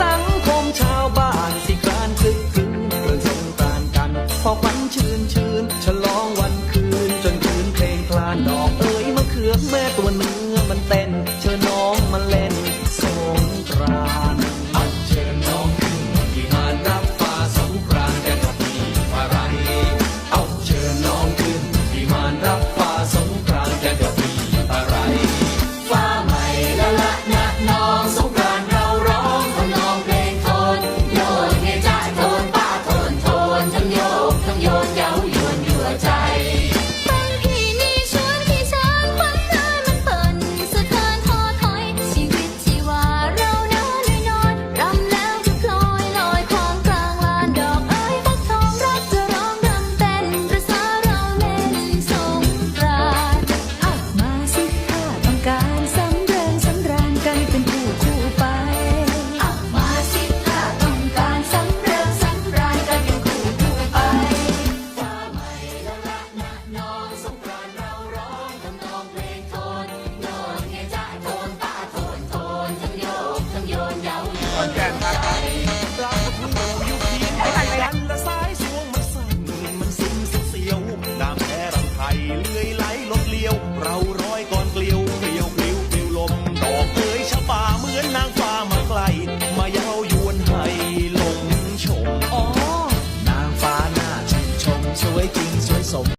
สังคมชาวบ้านสิกรานคึกคืนเปิดสงกรานกัน พอควันชื้นชื้นฉลองวันคืน จนคืนเพลงคลานดอกเอ๋ยมะเขือแม่ตัวเนื้อมันเต้นเชิ